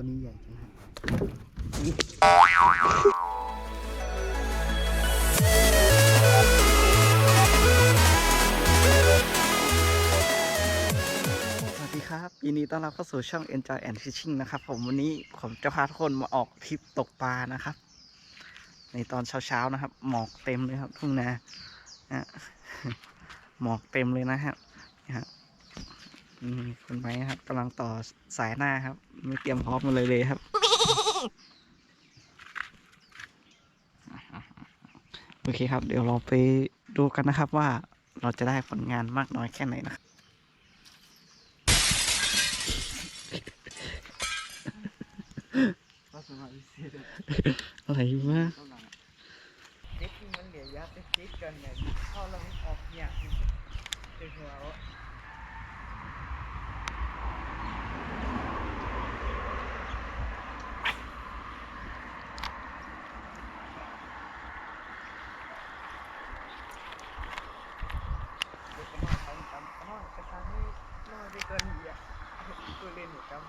ตัวนี้ใหญ่จังฮะสวัสดีครับยินดีต้อนรับเข้าสู่ช่อง Enjoy and Fishing นะครับ ผมวันนี้ผมจะพาทุกคนมาออกทริปตกปลานะครับ ในตอนเช้าๆนะครับ หมอกเต็มเลยครับทุ่งนาหมอกเต็มเลยนะครับนี่ คุณไม้ครับกำลังต่อสายหน้าครับ ไม่เตรียมพร้อมมาเลยเลยครับโอเคครับ เดี๋ยวเราไปดูกันนะครับว่าเราจะได้ผลงานมากน้อยแค่ไหนนะครับอะไรวะเด็กมันเหลือยาติดติดกันเนี่ยเข้าแล้วมันออกเนี่ยเป็นหัววะเด็กก็มาทำกันอ๋อกระชังนี่น้อย ไปเกินอีกอะตัวเล่นหัวกำ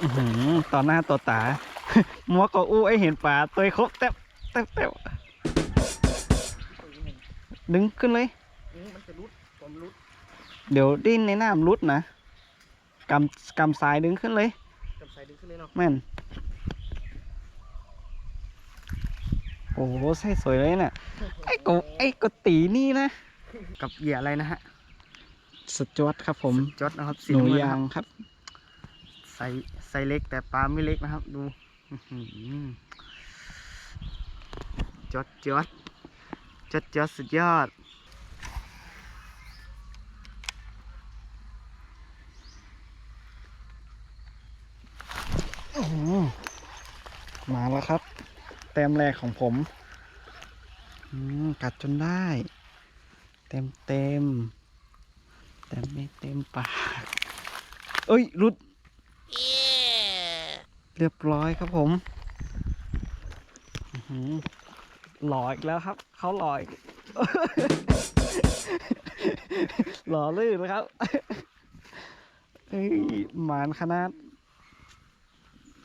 อื้อหือต่อหน้าต่อตามัวก็อู้ไอเห็นปลาตัวครบแตบแตบแตบตัวนี้มันดึงขึ้นเลยอืมมันจะรุดผมรุด เดี๋ยวดิ้นในน้ำรุดนะ กำกำสายดึงขึ้นเลยกับสายดึงขึ้นเลยเนาะแม่นโอ้โหใส่สวยเลยเนี่ยไอ้กบไอ้กตีนี่นะ กับเหยื่ออะไรนะฮะสจวตครับผมจดนะครับหนูมือนะยาคงรับครับไซส์ไซส์เล็กแต่ปลาไม่เล็กนะครับ ดูอื้อหือจดจดจดจดสุดยอด อื้อหือ มาแล้วครับ แต้มแรกของผมอืมกัดจนได้ เต็มเต็มแต่ไม่เต็มปาก เอ้ยรุดเรียบร้อยครับผมอื้อหือหล่ออีกแล้วครับ เขาหล่ออีกหล่อลื่นนะครับเฮ้ยหมานขนาด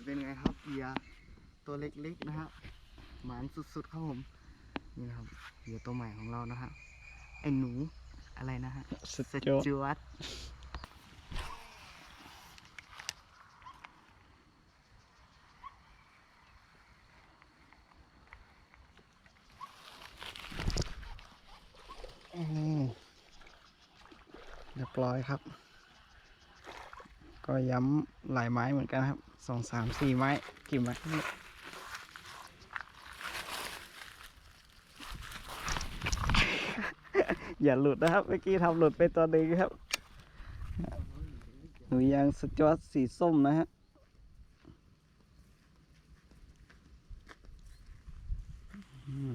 เป็นไงครับเหยื่อ ตัวเล็กๆนะครับหมานสุดๆครับผมนี่นะครับเหยื่อตัวใหม่ของเรานะฮะไอ้หนูอะไรนะฮะสุดสยอดจวตอืมเรียบร้อยครับ ก็ย้ำหลายไม้เหมือนกันครับสองสามสี่ไม้กี่ไม้ อย่าหลุดนะครับ เมื่อกี้ทำหลุดไปตัวหนึ่งครับหนูยางสจวตสีส้มนะฮะอืม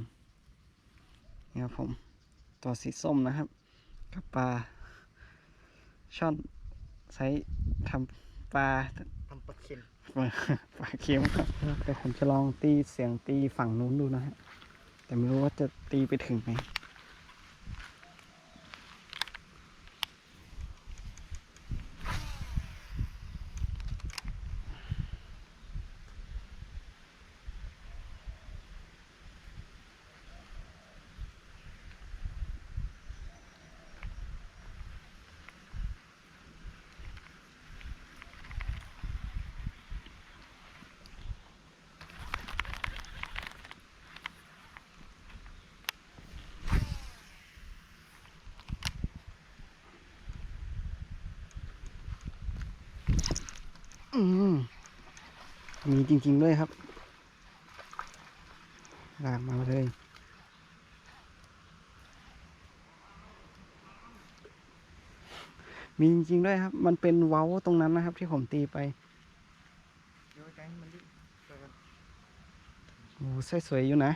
นี่ครับผม ตัวสีส้มนะครับ กับปลาช่อนใช้ทำปลาทำปลาเข็นปลาเค็มครับเดี๋ยวผมจะลองตีเสียงตีฝั่งนู้นดูนะฮะ แต่ไม่รู้ว่าจะตีไปถึงไหม มมีจริง ๆ ด้วยครับลากมาเลย มีจริง ๆ ด้วยครับ มันเป็นเว้าตรงนั้นนะครับ ที่ผมตีไปเดี๋ยวใจให้มันดิเปิดโอ้ใส่สวยอยู่นะ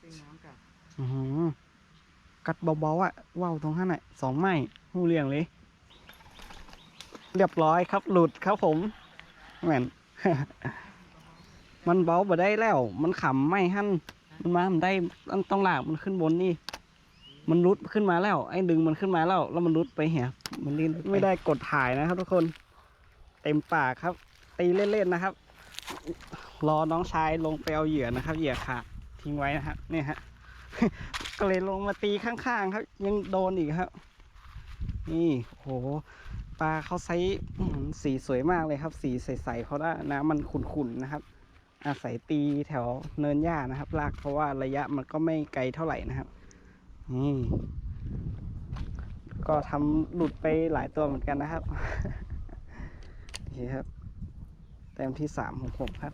ซิ่งน้ำกับอือหือกัดเบาๆอะว่าวตรงข้างไหนสองไม้หูเรียงเลย เรียบร้อยครับหลุดครับผม แม่นมันเบาบ่ได้แล้ว มันขำไม่หั่นมันมามันได้ต้องลากมันขึ้นบนนี่ มันรุดขึ้นมาแล้ว ไอ้ดึงมันขึ้นมาแล้ว แล้วมันรุดไปเหี่ยมันลิ้นไม่ได้กดถ่ายนะครับ ทุกคน เต็มปากครับ ตีเล่นๆนะครับ รอน้องชายลงไปเอาเหยื่อนะครับ เหยื่อขาดทิ้งไว้นะครับเนี่ยฮะ ก็เลยลงมาตีข้างๆครับ ยังโดนอีกครับ นี่โห ปลาเขาไซส์สีสวยมากเลยครับ สีใสๆเพราะว่าน้ำมันขุ่นๆนะครับ อาศัยตีแถวเนินหญ้านะครับ ลากเพราะว่าระยะมันก็ไม่ไกลเท่าไหร่นะครับนี่ก็ทำหลุดไปหลายตัวเหมือนกันนะครับโอเคครับ แต้มที่สามของผมครับ